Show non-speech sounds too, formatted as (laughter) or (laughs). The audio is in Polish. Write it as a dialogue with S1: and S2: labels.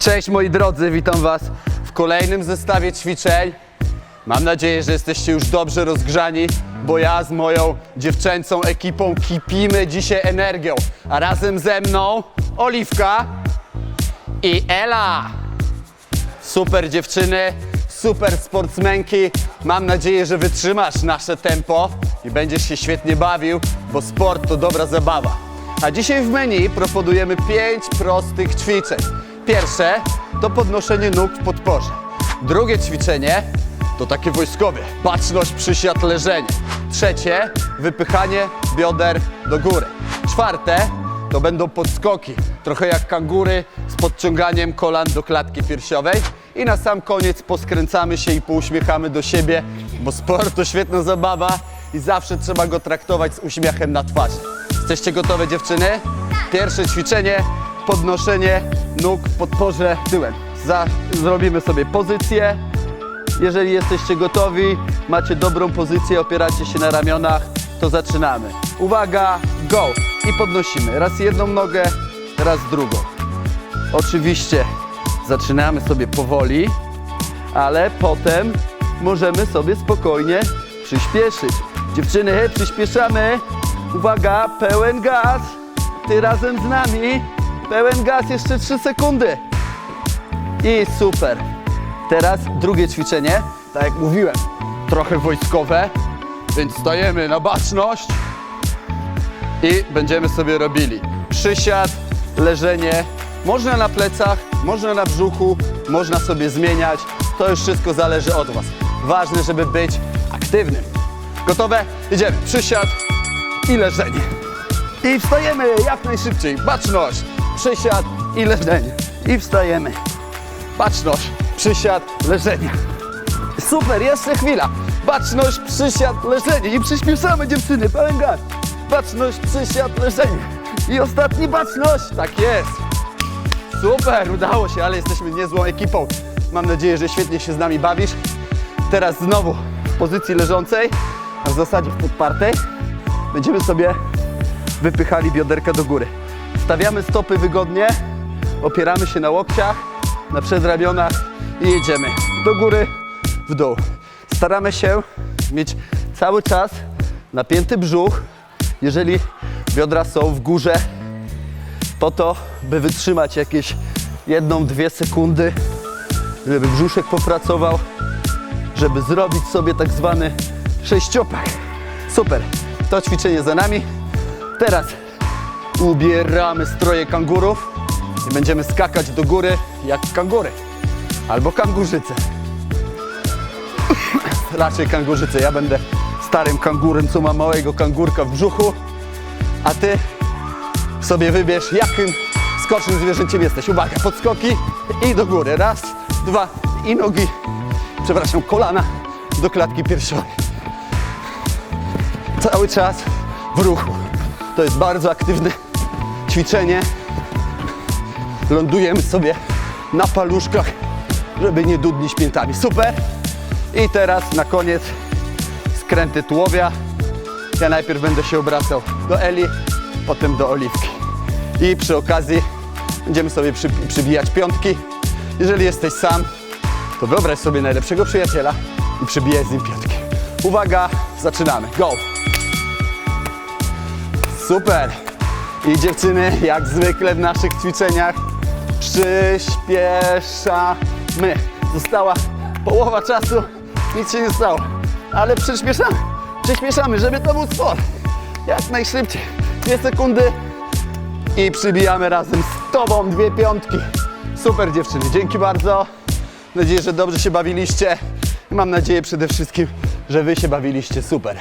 S1: Cześć moi drodzy, witam Was w kolejnym zestawie ćwiczeń. Mam nadzieję, że jesteście już dobrze rozgrzani, bo ja z moją dziewczęcą ekipą kipimy dzisiaj energią. A razem ze mną Oliwka i Ela. Super dziewczyny, super sportsmenki. Mam nadzieję, że wytrzymasz nasze tempo i będziesz się świetnie bawił, bo sport to dobra zabawa. A dzisiaj w menu proponujemy 5 prostych ćwiczeń. Pierwsze to podnoszenie nóg w podporze. Drugie ćwiczenie to takie wojskowe. Baczność, przysiad, leżenie. Trzecie wypychanie bioder do góry. Czwarte to będą podskoki, trochę jak kangury z podciąganiem kolan do klatki piersiowej. I na sam koniec poskręcamy się i pouśmiechamy do siebie, bo sport to świetna zabawa i zawsze trzeba go traktować z uśmiechem na twarzy. Jesteście gotowe dziewczyny? Pierwsze ćwiczenie, podnoszenie nóg w podporze tyłem. Za, zrobimy sobie pozycję. Jeżeli jesteście gotowi, macie dobrą pozycję, opieracie się na ramionach, to zaczynamy. Uwaga, go! I podnosimy. Raz jedną nogę, raz drugą. Oczywiście zaczynamy sobie powoli, ale potem możemy sobie spokojnie przyspieszyć. Dziewczyny, przyspieszamy. Uwaga, pełen gaz. Ty razem z nami. Pełen gaz, jeszcze 3 sekundy. I super. Teraz drugie ćwiczenie, tak jak mówiłem, trochę wojskowe, więc stajemy na baczność i będziemy sobie robili przysiad, leżenie, można na plecach, można na brzuchu, można sobie zmieniać, to już wszystko zależy od Was. Ważne, żeby być aktywnym. Gotowe? Idziemy. Przysiad i leżenie. I wstajemy jak najszybciej. Baczność, przysiad i leżenie. I wstajemy. Baczność, przysiad, leżenie. Super, jeszcze chwila. Baczność, przysiad, leżenie. I przyspieszamy dziewczyny, pełen gaz. Baczność, przysiad, leżenie. I ostatni baczność. Tak jest. Super, udało się, ale jesteśmy niezłą ekipą. Mam nadzieję, że świetnie się z nami bawisz. Teraz znowu w pozycji leżącej, a w zasadzie w podpartej. Będziemy sobie wypychali bioderka do góry. Stawiamy stopy wygodnie, opieramy się na łokciach, na przedramionach i jedziemy do góry, w dół. Staramy się mieć cały czas napięty brzuch. Jeżeli biodra są w górze, po to, by wytrzymać jakieś jedną, dwie sekundy, żeby brzuszek popracował, żeby zrobić sobie tak zwany sześciopak. Super, to ćwiczenie za nami. Teraz ubieramy stroje kangurów i będziemy skakać do góry jak kangury albo kangurzyce. (laughs) Raczej kangurzyce. Ja będę starym kangurem, co ma małego kangurka w brzuchu, a ty sobie wybierz, jakim skocznym zwierzęciem jesteś. Uwaga, podskoki i do góry. Raz, dwa i nogi, przepraszam, kolana do klatki piersiowej. Cały czas w ruchu. To jest bardzo aktywne ćwiczenie. Lądujemy sobie na paluszkach, żeby nie dudnić piętami. Super. I teraz na koniec skręty tułowia. Ja najpierw będę się obracał do Eli, potem do Oliwki. I przy okazji będziemy sobie przy, przybijać piątki. Jeżeli jesteś sam, to wyobraź sobie najlepszego przyjaciela i przybijaj z nim piątki. Uwaga, zaczynamy. Go! Super! I dziewczyny, jak zwykle w naszych ćwiczeniach, przyspieszamy. Została połowa czasu, nic się nie stało, ale przyspieszamy, przyspieszamy, żeby to był sport. Jak najszybciej, dwie sekundy i przybijamy razem z Tobą dwie piątki. Super dziewczyny, dzięki bardzo. Mam nadzieję, że dobrze się bawiliście. Mam nadzieję przede wszystkim, że Wy się bawiliście super.